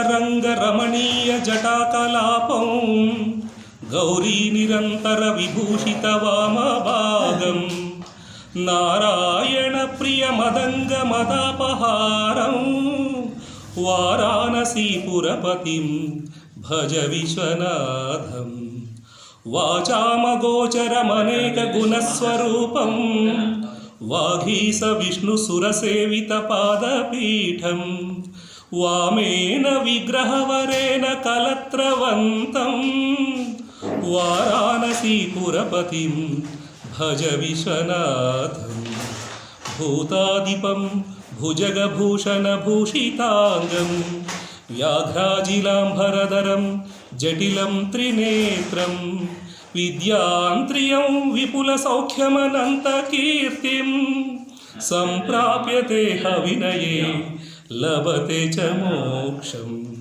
అంగరంగరమణీయ జటాకలాపం గౌరీ నిరంతర విభూషిత వామభాగం. నారాయణ ప్రియ మదంగ మదాపహారం. వారాణసీపురపతిం భజ విశ్వనాథం. వాచామగోచరమనేక గుణస్వరూపం. వాఘీస విష్ణు సురసేవిత పాదపీఠం. వామేన విగ్రహవరేణ కలత్రవంతం వారాణసీపురపతిం భజ విశ్వనాథం. భూతాదిపం భుజగభూషణభూషితాంగం వ్యాఘ్రాజిలాంబరధరం జటిలం త్రినేత్రం విద్యాంత్రియం విపులసౌఖ్యమనంతకీర్తిం సంప్రాప్యతే హవినయే లభతే చ మోక్షం.